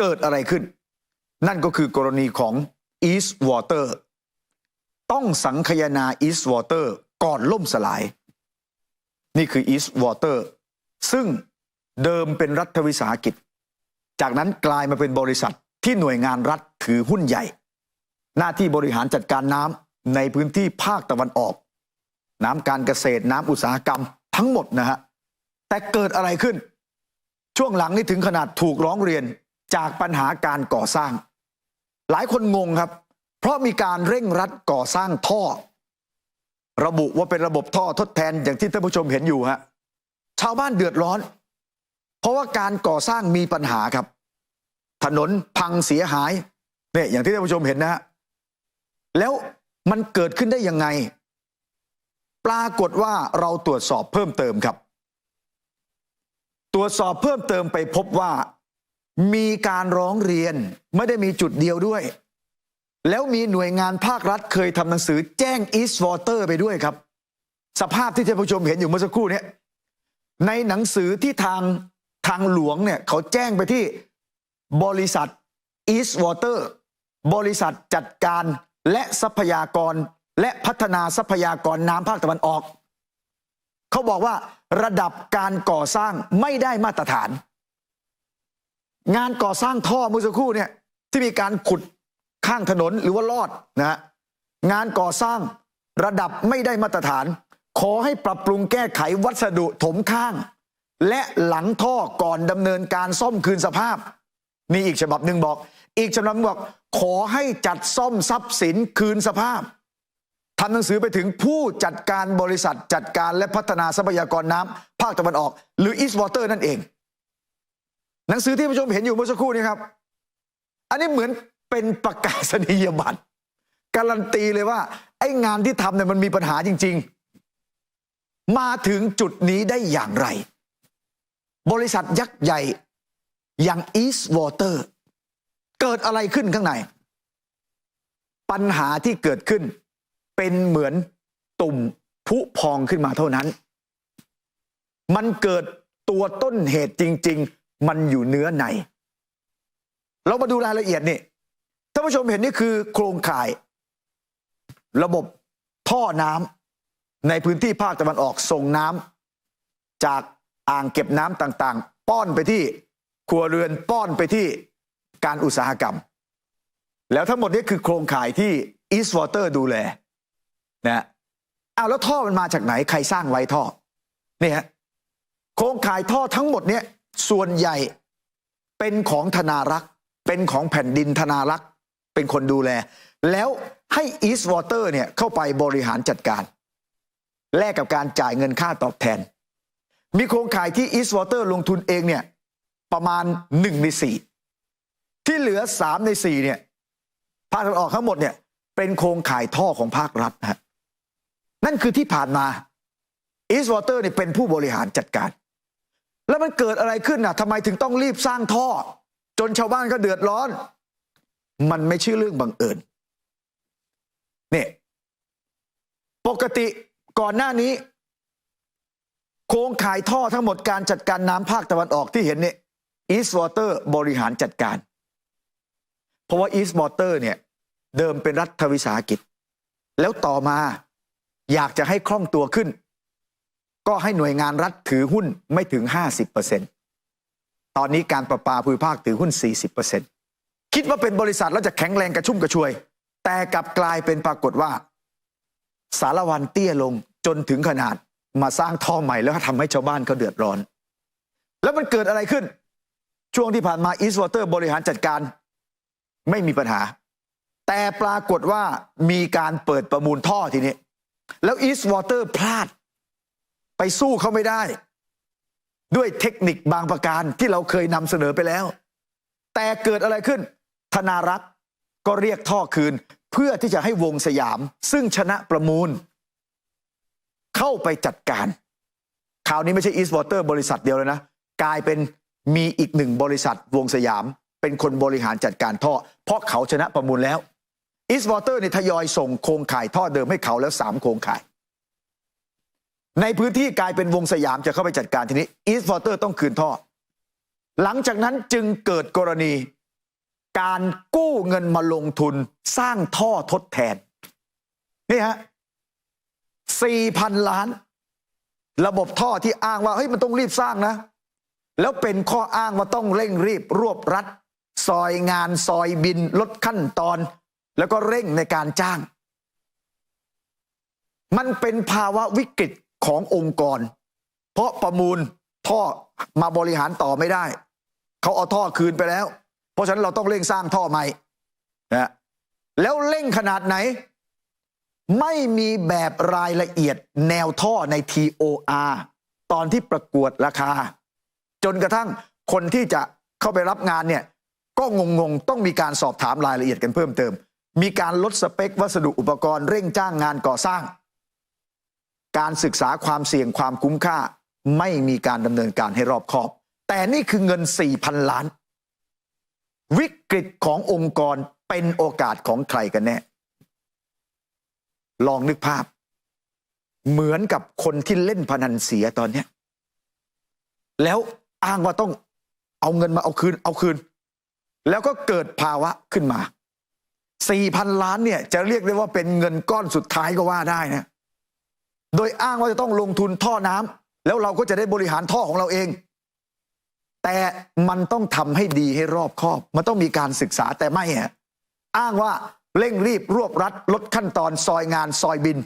เกิดอะไรขึ้น นั่นก็คือกรณีของ East Water ต้องสังคยนา East Water ก่อนล่มสลาย นี่คือ East Water ซึ่งเดิมเป็นรัฐวิสาหกิจ จากนั้นกลายมาเป็นบริษัทที่หน่วยงานรัฐถือหุ้นใหญ่ หน้าที่บริหารจัดการน้ำในพื้นที่ภาคตะวันออก น้ำการเกษตรน้ำอุตสาหกรรมทั้งหมดนะฮะแต่เกิดอะไรขึ้น ช่วงหลังนี่ถึงขนาดถูกร้องเรียน จากปัญหาการก่อสร้าง หลายคนงงครับ เพราะมีการเร่งรัดก่อสร้างท่อ ระบุว่าเป็นระบบท่อทดแทนอย่างที่ท่านผู้ชมเห็นอยู่ฮะชาวบ้านเดือดร้อน เพราะว่าการก่อสร้างมีปัญหาครับ ถนนพังเสียหายเนี่ยอย่างที่ท่านผู้ชมเห็นนะฮะแล้วมันเกิดขึ้นได้ยังไง ปรากฏว่าเราตรวจสอบเพิ่มเติมครับ ตรวจสอบเพิ่มเติมไปพบว่า มีการร้องเรียนไม่ได้มีจุดเดียวด้วย แล้วมีหน่วยงานภาครัฐเคยทำหนังสือแจ้ง East Water ไปด้วยครับ สภาพที่ท่านผู้ชมเห็นอยู่เมื่อสักครู่นี้ในหนังสือที่ทางทางหลวงเนี่ยเขาแจ้งไปที่บริษัท East Water บริษัทจัดการและทรัพยากรและพัฒนาทรัพยากรน้ำภาคตะวันออก เขาบอกว่าระดับการก่อสร้างไม่ได้มาตรฐาน งานก่อสร้างท่อเมื่อสักครู่เนี่ยที่มีการขุดข้างถนนหรือว่าลอดนะฮะงานก่อสร้างระดับไม่ได้มาตรฐาน ขอให้ปรับปรุงแก้ไขวัสดุถมข้าง และหลังท่อก่อนดำเนินการซ่อมคืนสภาพ นี่อีกฉบับหนึ่งบอก อีกฉบับหนึ่งบอก ขอให้จัดซ่อมทรัพย์สินคืนสภาพทำหนังสือไปถึงผู้จัดการบริษัทจัดการและพัฒนาทรัพยากรน้ำภาคตะวันออก หรือ East Water นั่นเอง หนังสือที่ผู้ชมเห็นอยู่เมื่อสักครู่นี้ครับ อันนี้เหมือนเป็นประกาศนียบัตรการันตีเลยว่า ไอ้งานที่ทำเนี่ยมันมีปัญหาจริง ๆ มาถึงจุดนี้ได้อย่างไร บริษัทยักษ์ใหญ่อย่าง East Water เกิดอะไรขึ้นข้างใน ปัญหาที่เกิดขึ้น เป็นเหมือนตุ่มผุพองขึ้นมาเท่านั้น มันเกิดตัวต้นเหตุจริง ๆ มันอยู่เนื้อใน เรามาดูรายละเอียดนี่ท่านผู้ชมเห็นนี่คือโครงข่าย ระบบท่อน้ำในพื้นที่ภาคตะวันออกส่งน้ำจากอ่างเก็บน้ำต่างๆ ป้อนไปที่ครัวเรือนป้อนไปที่การอุตสาหกรรม แล้วทั้งหมดนี้คือโครงข่ายที่ East Water ดูแลนะเอาแล้วท่อมันมาจากไหนใครสร้างไว้ท่อนี่ฮะโครงข่ายท่อทั้งหมดเนี้ย ส่วนใหญ่เป็นของธนารักษ์เป็นของแผ่นดินธนารักษ์เป็นคนดูแล แล้วให้ East Water เนี่ยเข้าไปบริหารจัดการ แลกกับการจ่ายเงินค่าตอบแทน มีโครงข่ายที่ East Water ลงทุนเองเนี่ยประมาณหนึ่งในสี่ที่เหลือสามในสี่เนี่ยภาคตะวันออกทั้งหมดเนี่ยเป็นโครงข่ายท่อของภาครัฐฮะนั่นคือที่ผ่านมา East Water เนี่ยเป็นผู้บริหารจัดการ แล้วมันเกิดอะไรขึ้นน่ะทำไมถึงต้องรีบสร้างท่อ จนชาวบ้านก็เดือดร้อน มันไม่ใช่เรื่องบังเอิญเนี่ยปกติก่อนหน้านี้ โครงข่ายท่อทั้งหมดการจัดการน้ำภาคตะวันออกที่เห็นเนี่ย East Water บริหารจัดการ เพราะว่า East Water เนี่ย เดิมเป็นรัฐวิสาหกิจ แล้วต่อมาอยากจะให้คล่องตัวขึ้น ก็ให้หน่วยงานรัฐถือหุ้นไม่ถึง 50%ตอนนี้การประปาภูมิภาคถือหุ้น 40%คิดว่าเป็นบริษัทแล้วจะแข็งแรงกระชุ่มกระชวย แต่กลับกลายเป็นปรากฏว่า สารวันเตี้ยลงจนถึงขนาดมาสร้างท่อใหม่แล้วทำให้ชาวบ้านเขาเดือดร้อน แล้วมันเกิดอะไรขึ้น ช่วงที่ผ่านมาอีสวอเตอร์บริหารจัดการ ไม่มีปัญหา แต่ปรากฏว่ามีการเปิดประมูลท่อทีนี้ แล้วอีสวอเตอร์พลาด ไปสู้เขาไม่ได้ ด้วยเทคนิคบางประการที่เราเคยนำเสนอไปแล้ว แต่เกิดอะไรขึ้น ธนารักษ์ก็เรียกท่อคืนเพื่อที่จะให้วงสยาม ซึ่งชนะประมูล เข้าไปจัดการคราวนี้ไม่ใช่อีส t อเตอร์บริษัทเดียวเลยนะ กลายเป็นมีอีกหนึ่งบริษัทวงสยาม เป็นคนบริหารจัดการท่อ เพราะเขาชนะประมูลแล้วอีส t อเตอร์เนี่ยทยอยส่งโครงข่ายท่อเดิมให้เขาแล้วสามโครงข่าย ในพื้นที่กลายเป็นวงสยามจะเข้าไปจัดการทีนี้อีส t อเตอร์ต้องคืนท่อ หลังจากนั้นจึงเกิดกรณี การกู้เงินมาลงทุนสร้างท่อทดแทน นี่ฮะสี่พันล้าน ระบบท่อที่อ้างว่าเฮ้ยมันต้องรีบสร้างนะ แล้วเป็นข้ออ้างว่าต้องเร่งรีบรวบรัดซอยงานซอยบินลดขั้นตอน แล้วก็เร่งในการจ้าง มันเป็นภาวะวิกฤต ขององค์กร เพราะประมูลท่อมาบริหารต่อไม่ได้ เขาเอาท่อคืนไปแล้ว เพราะฉะนั้นเราต้องเร่งสร้างท่อใหม่นะแล้วเร่งขนาดไหน ไม่มีแบบรายละเอียดแนวท่อใน TOR ตอนที่ประกวดราคา จนกระทั่งคนที่จะเข้าไปรับงานเนี่ยก็งงๆ ต้องมีการสอบถามรายละเอียดกันเพิ่มเติม มีการลดสเปควัสดุอุปกรณ์เร่งจ้างงานก่อสร้าง การศึกษาความเสี่ยงความคุ้มค่า ไม่มีการดำเนินการให้รอบคอบ แต่นี่คือเงิน 4,000 ล้าน วิกฤตขององค์กรเป็นโอกาสของใครกันแน่ ลองนึกภาพ เหมือนกับคนที่เล่นพนันเสียตอนนี้แล้วอ้างว่าต้องเอาเงินมาเอาคืนเอาคืน แล้วก็เกิดภาวะขึ้นมา4,000 ล้านเนี่ยจะเรียกได้ว่าเป็นเงินก้อนสุดท้ายก็ว่าได้นะ โดยอ้างว่าจะต้องลงทุนท่อน้ำแล้วเราก็จะได้บริหารท่อของเราเอง แต่มันต้องทำให้ดีให้รอบคอบ มันต้องมีการศึกษาแต่ไม่ฮะอ้างว่าเร่งรีบรวบรัดลดขั้นตอนซอยงานซอยบิน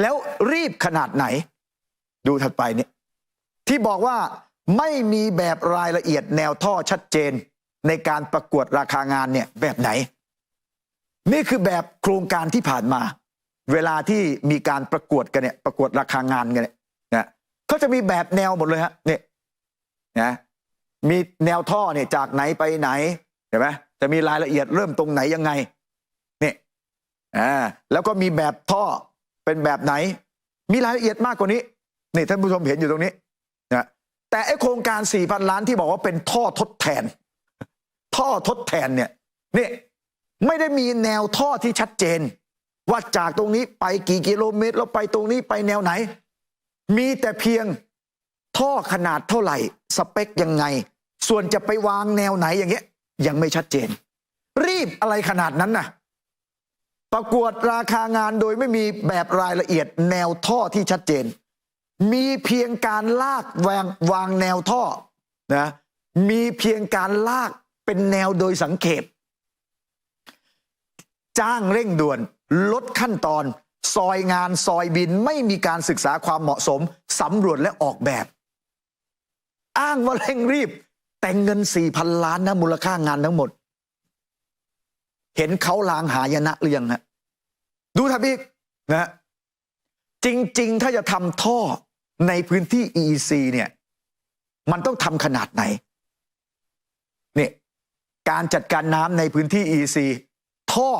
แล้วรีบขนาดไหน ดูถัดไปเนี่ยที่บอกว่าไม่มีแบบรายละเอียดแนวท่อชัดเจนในการประกวดราคางานเนี่ยแบบไหน นี่คือแบบโครงการที่ผ่านมา เวลาที่มีการประกวดกันเนี่ยประกวดราคางานกันเนี่ยนะเขาจะมีแบบแนวหมดเลยฮะเนี่ยนะมีแนวท่อเนี่ยจากไหนไปไหนเห็นไหมจะมีรายละเอียดเริ่มตรงไหนยังไงเนี่ยอ่าแล้วก็มีแบบท่อเป็นแบบไหน มีรายละเอียดมากกว่านี้นี่ท่านผู้ชมเห็นอยู่ตรงนี้นะแต่ไอโครงการ4,000ล้านที่บอกว่าเป็นท่อทดแทน ท่อทดแทนเนี่ยนี่ไม่ได้มีแนวท่อที่ชัดเจน ว่าจากตรงนี้ไปกี่กิโลเมตร แล้วไปตรงนี้ไปแนวไหน มีแต่เพียงท่อขนาดเท่าไหร่ สเปคยังไง ส่วนจะไปวางแนวไหนอย่างเงี้ย ยังไม่ชัดเจน รีบอะไรขนาดนั้นน่ะประกวดราคางานโดยไม่มีแบบรายละเอียดแนวท่อที่ชัดเจน มีเพียงการลากวางวางแนวท่อนะมีเพียงการลากเป็นแนวโดยสังเกต จ้างเร่งด่วน ลดขั้นตอน ซอยงานซอยบินไม่มีการศึกษาความเหมาะสมสำรวจและออกแบบ อ้างว่าเร่งรีบ แต่เงินสี่พันล้านนะมูลค่างานทั้งหมด เห็นเขาลางหายนะหรือยังฮะดูทับอีกนะจริง ๆ ถ้าจะทำท่อในพื้นที่ EEC เนี่ย มันต้องทำขนาดไหนเนี่ยการจัดการน้ำในพื้นที่ EEC ท่อ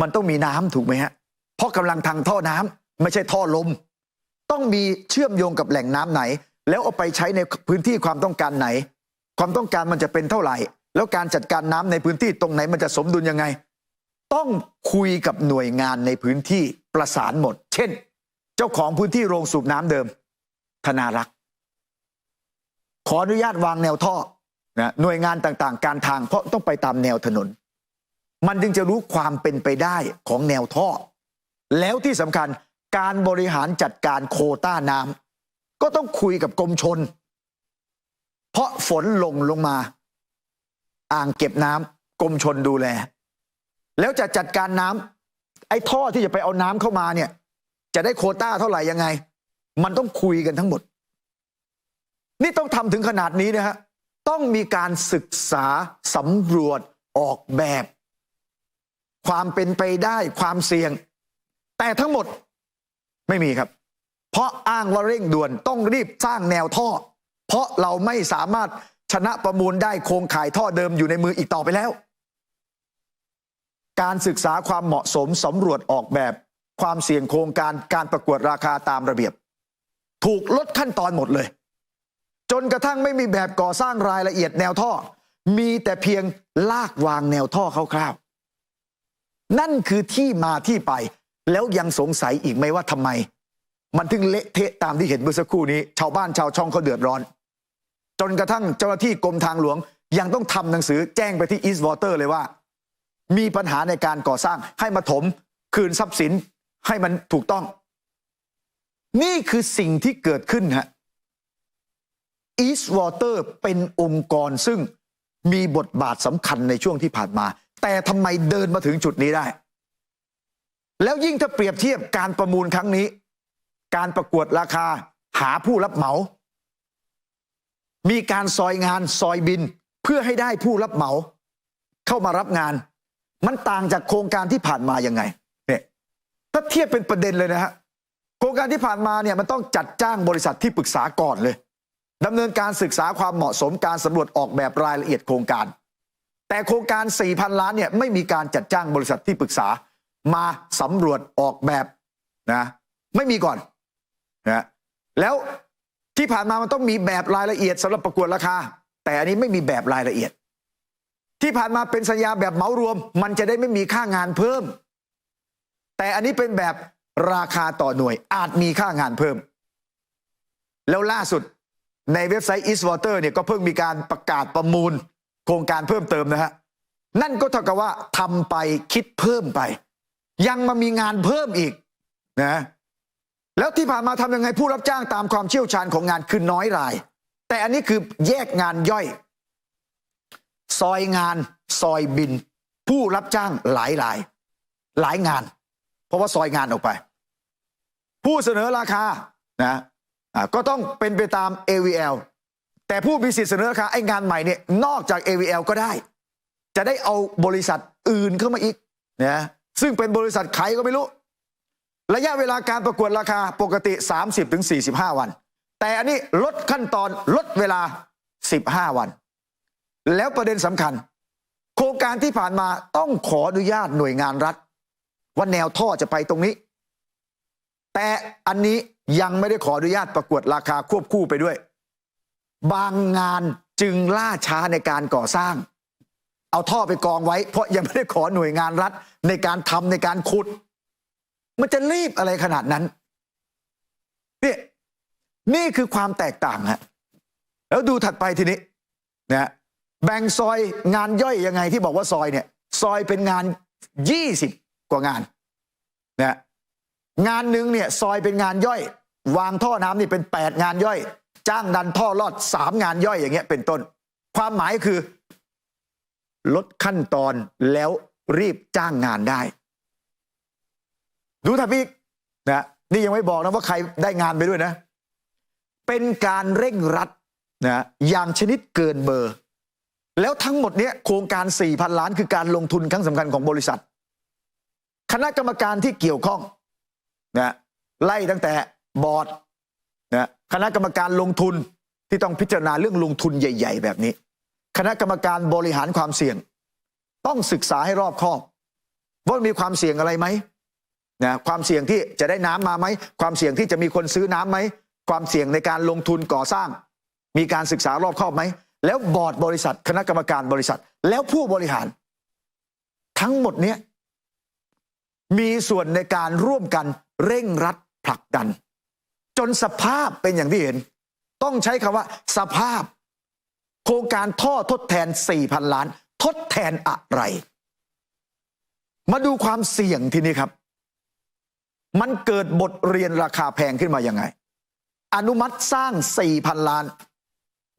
มันต้องมีน้ำถูกไหมฮะ เพราะกำลังทางท่อน้ำไม่ใช่ท่อลม ต้องมีเชื่อมโยงกับแหล่งน้ำไหน แล้วเอาไปใช้ในพื้นที่ความต้องการไหน ความต้องการมันจะเป็นเท่าไหร่ แล้วการจัดการน้ำในพื้นที่ตรงไหนมันจะสมดุลยังไง ต้องคุยกับหน่วยงานในพื้นที่ประสานหมด เช่น เจ้าของพื้นที่โรงสูบน้ำเดิม ธนารักษ์ขออนุญาตวางแนวท่อนะหน่วยงานต่างๆ การทางเพราะต้องไปตามแนวถนน มันจึงจะรู้ความเป็นไปได้ของแนวท่อ แล้วที่สำคัญการบริหารจัดการโคต้าน้ำก็ต้องคุยกับกรมชน เพราะฝนลงลงมา อ่างเก็บน้ำกรมชนดูแล แล้วจะจัดการน้ำไอ้ท่อที่จะไปเอาน้ำเข้ามาเนี่ย จะได้โคต้าเท่าไหร่ยังไง มันต้องคุยกันทั้งหมด นี่ต้องทำถึงขนาดนี้นะฮะต้องมีการศึกษาสำรวจออกแบบ ความเป็นไปได้ความเสี่ยง แต่ทั้งหมดไม่มีครับ เพราะอ้างว่าเร่งด่วนต้องรีบสร้างแนวท่อ เพราะเราไม่สามารถชนะประมูลได้โครงข่ายท่อเดิมอยู่ในมืออีกต่อไปแล้ว การศึกษาความเหมาะสมสำรวจออกแบบ ความเสี่ยงโครงการการประกวดราคาตามระเบียบ ถูกลดขั้นตอนหมดเลย จนกระทั่งไม่มีแบบก่อสร้างรายละเอียดแนวท่อ มีแต่เพียงลากวางแนวท่อคร่าวๆ นั่นคือที่มาที่ไป แล้วยังสงสัยอีกไหมว่าทำไม มันถึงเละเทะตามที่เห็นเมื่อสักครู่นี้ ชาวบ้านชาวช่องเขาเดือดร้อน จนกระทั่งเจ้าหน้าที่กรมทางหลวง ยังต้องทำหนังสือแจ้งไปที่ East Water เลยว่า มีปัญหาในการก่อสร้างให้มาถม คืนทรัพย์สินให้มันถูกต้อง นี่คือสิ่งที่เกิดขึ้นฮะ East Water เป็นองค์กรซึ่งมีบทบาทสำคัญในช่วงที่ผ่านมา แต่ทำไมเดินมาถึงจุดนี้ได้ แล้วยิ่งถ้าเปรียบเทียบการประมูลครั้งนี้ การประกวดราคาหาผู้รับเหมา มีการซอยงานซอยบินเพื่อให้ได้ผู้รับเหมา เข้ามารับงาน มันต่างจากโครงการที่ผ่านมายังไงเนี่ยถ้าเทียบเป็นประเด็นเลยนะฮะโครงการที่ผ่านมาเนี่ยมันต้องจัดจ้างบริษัทที่ปรึกษาก่อนเลยดำเนินการศึกษาความเหมาะสมการสำรวจออกแบบรายละเอียดโครงการ แต่โครงการ 4,000 ล้านเนี่ยไม่มีการจัดจ้างบริษัทที่ปรึกษา มาสำรวจออกแบบนะไม่มีก่อนนะแล้วที่ผ่านมามันต้องมีแบบรายละเอียดสำหรับประกวดราคา แต่อันนี้ไม่มีแบบรายละเอียด ที่ผ่านมาเป็นสัญญาแบบเหมารวม มันจะได้ไม่มีค่างานเพิ่ม แต่อันนี้เป็นแบบราคาต่อหน่วยอาจมีค่างานเพิ่ม แล้วล่าสุดในเว็บไซต์ Eastwater เนี่ยก็เพิ่งมีการประกาศประมูล โครงการเพิ่มเติมนะฮะนั่นก็เท่ากับว่าทำไปคิดเพิ่มไป ยังมามีงานเพิ่มอีกนะแล้วที่ผ่านมาทำยังไงผู้รับจ้างตามความเชี่ยวชาญของงานคือน้อยราย แต่อันนี้คือแยกงานย่อย ซอยงานซอยบิน ผู้รับจ้างหลายราย หลายงาน เพราะว่าซอยงานออกไป ผู้เสนอราคานะก็ต้องเป็นไปตาม AVL แต่ผู้มีสิทธิ์เสนอราคาไอ้งานใหม่เนี่ยนอกจาก AVL ก็ได้ จะได้เอาบริษัทอื่นเข้ามาอีกนะซึ่งเป็นบริษัทใครก็ไม่รู้ ระยะเวลาการประกวดราคาปกติ 30-45 วัน แต่อันนี้ลดขั้นตอนลดเวลา 15 วัน แล้วประเด็นสำคัญ โครงการที่ผ่านมาต้องขออนุญาตหน่วยงานรัฐ ว่าแนวท่อจะไปตรงนี้ แต่อันนี้ยังไม่ได้ขออนุญาตประกวดราคาควบคู่ไปด้วย บางงานจึงล่าช้าในการก่อสร้าง เอาท่อไปกองไว้ เพราะยังไม่ได้ขอหน่วยงานรัฐในการทำในการขุด มันจะรีบอะไรขนาดนั้นนี่นี่คือความแตกต่างฮะแล้วดูถัดไปทีนี้นะแบ่งซอยงานย่อยยังไงที่บอกว่าซอยเนี่ยซอยเป็นงาน 20 กว่างานนะงานหนึ่งเนี่ยซอยเป็นงานย่อย วางท่อน้ำนี่เป็น 8 งานย่อย จ้างดันท่อลอด3งานย่อยอย่างเงี้ยเป็นต้น ความหมายคือ ลดขั้นตอนแล้วรีบจ้างงานได้ ดูทับอีกนะนี่ยังไม่บอกนะว่าใครได้งานไปด้วยนะ เป็นการเร่งรัดนะอย่างชนิดเกินเบอร์ แล้วทั้งหมดเนี้ยโครงการ 4,000 ล้านคือการลงทุนครั้งสำคัญของบริษัท คณะกรรมการที่เกี่ยวข้องนะไล่ตั้งแต่บอร์ด คณะกรรมการลงทุนที่ต้องพิจารณาเรื่องลงทุนใหญ่ ๆ แบบนี้ คณะกรรมการบริหารความเสี่ยง ต้องศึกษาให้รอบคอบว่ามีความเสี่ยงอะไรไหมนะความเสี่ยงที่จะได้น้ำมาไหมความเสี่ยงที่จะมีคนซื้อน้ำไหมความเสี่ยงในการลงทุนก่อสร้าง มีการศึกษารอบคอบไหมแล้วบอร์ดบริษัท คณะกรรมการบริษัท แล้วผู้บริหาร ทั้งหมดเนี้ยมีส่วนในการร่วมกันเร่งรัดผลักดัน จนสภาพเป็นอย่างที่เห็น ต้องใช้คำว่า สภาพ โครงการท่อทดแทน 4,000 ล้าน ทดแทนอะไร มาดูความเสี่ยงทีนี้ครับ มันเกิดบทเรียนราคาแพงขึ้นมายังไง อนุมัติสร้าง 4,000 ล้าน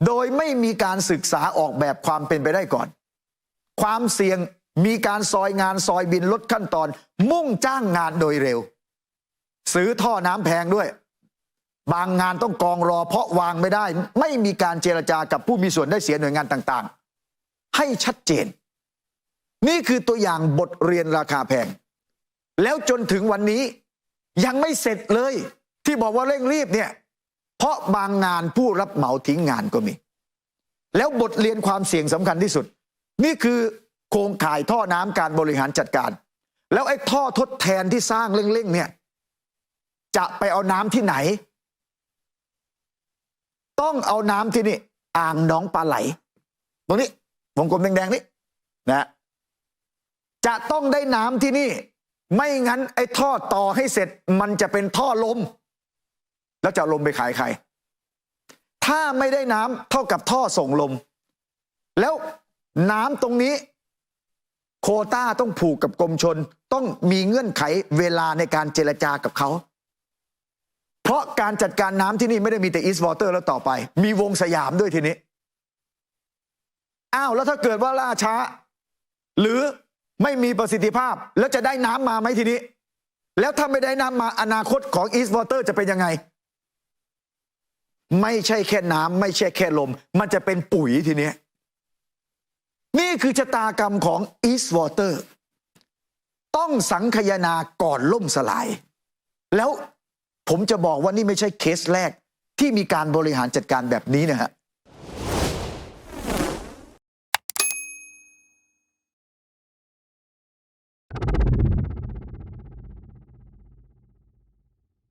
โดยไม่มีการศึกษาออกแบบความเป็นไปได้ก่อน ความเสี่ยงมีการซอยงานซอยบินลดขั้นตอน มุ่งจ้างงานโดยเร็ว ซื้อท่อน้ำแพงด้วย บางงานต้องกองรอเพราะวางไม่ได้ ไม่มีการเจรจากับผู้มีส่วนได้เสียหน่วยงานต่างๆ ให้ชัดเจน นี่คือตัวอย่างบทเรียนราคาแพง แล้วจนถึงวันนี้ยังไม่เสร็จเลย ที่บอกว่าเร่งรีบเนี่ย เพราะบางงานผู้รับเหมาทิ้งงานก็มี แล้วบทเรียนความเสี่ยงสำคัญที่สุด นี่คือโครงข่ายท่อน้ำการบริหารจัดการ แล้วไอ้ท่อทดแทนที่สร้างเร่งๆเนี่ยจะไปเอาน้ำที่ไหน ต้องเอาน้ำที่นี่ อ่างหนองปลาไหล ตรงนี้วงกลมแดงๆนี่นะจะต้องได้น้ำที่นี่ ไม่งั้นไอ้ท่อต่อให้เสร็จ มันจะเป็นท่อลม แล้วจะลมไปขายใคร ถ้าไม่ได้น้ำเท่ากับท่อส่งลม แล้วน้ำตรงนี้ โคต้าต้องผูกกับกรมชน ต้องมีเงื่อนไขเวลาในการเจรจากับเขา เพราะการจัดการน้ำที่นี่ไม่ได้มีแต่อีส t วอเตอร์แล้วต่อไป มีวงสยามด้วยทีนี้ อ้าว แล้วถ้าเกิดว่าล่าช้า หรือไม่มีประสิทธิภาพแล้วจะได้น้ำมาไหมทีนี้ แล้วถ้าไม่ได้น้ำมาอนาคตของอีส t วอเตอร์จะเป็นยังไง ไม่ใช่แค่น้ำไม่ใช่แค่ลม มันจะเป็นปุ๋ยทีนี้ นี่คือชะตากรรมของ East Water ต้องสังคยนาก่อนล่มสลาย แล้ว ผมจะบอกว่านี่ไม่ใช่เคสแรกที่มีการบริหารจัดการแบบนี้นะฮะ